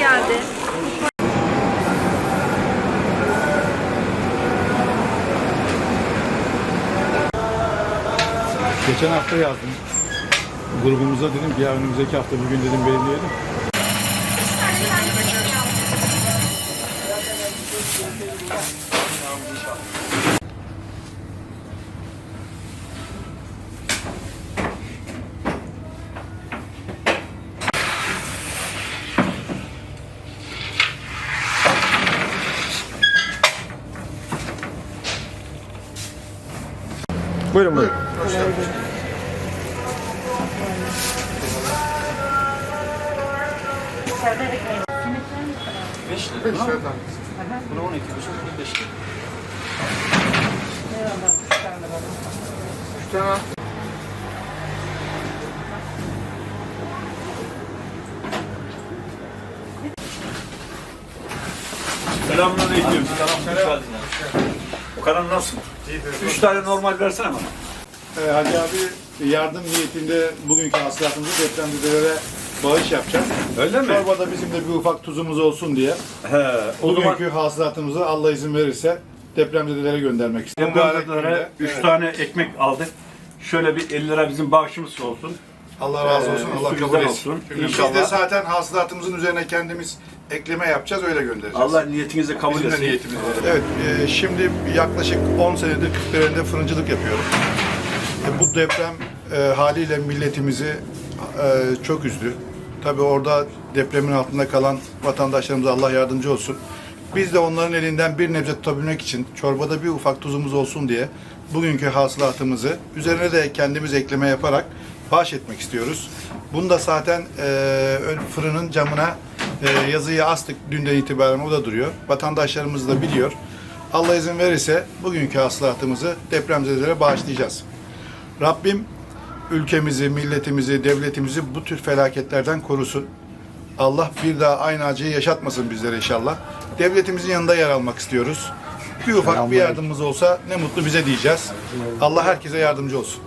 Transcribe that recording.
geldi. Geçen hafta yazdım. Grubumuza dedim ki ya önümüzdeki hafta bugün dedim belirleyelim. Buyurun buyurun. Bunu 12 buçuk, bunu 5 lira. Selamünaleyküm. Selam. Okan nasılsın? Üç tane normal versene bana. Ee, Hacı abi yardım niyetinde bugünkü hasılatımızı depremzedelere bağış yapacağız. Öyle mi? Çorbada bizim de bir ufak tuzumuz olsun diye. He, o zaman Bugünkü hasılatımızı Allah izin verirse depremzedelere göndermek istiyorum. depremzedelere üç Evet. tane ekmek aldık. Şöyle bir 50 lira bizim bağışımız olsun. Allah razı olsun, Ee, Allah kabul etsin. olsun. Biz İnşallah. de zaten hasılatımızın üzerine kendimiz ekleme yapacağız, öyle göndereceğiz. Allah niyetinizi kabul Bizim de etsin. niyetimiz var. Evet, e, şimdi yaklaşık 10 senedir Kırklareli'nde fırıncılık yapıyorum. E, bu deprem e, haliyle milletimizi e, çok üzdü. Tabii orada depremin altında kalan vatandaşlarımıza Allah yardımcı olsun. Biz de onların elinden bir nebze tutabilmek için çorbada bir ufak tuzumuz olsun diye bugünkü hasılatımızı üzerine de kendimiz ekleme yaparak bağış etmek istiyoruz. Bunu da zaten e, fırının camına e, yazıyı astık dünden itibaren o da duruyor. Vatandaşlarımız da biliyor. Allah izin verirse bugünkü hasılatımızı depremzedelere bağışlayacağız. Rabbim ülkemizi, milletimizi, devletimizi bu tür felaketlerden korusun. Allah bir daha aynı acıyı yaşatmasın bizlere inşallah. Devletimizin yanında yer almak istiyoruz. Bir ufak bir yardımımız olsa ne mutlu bize diyeceğiz. Allah herkese yardımcı olsun.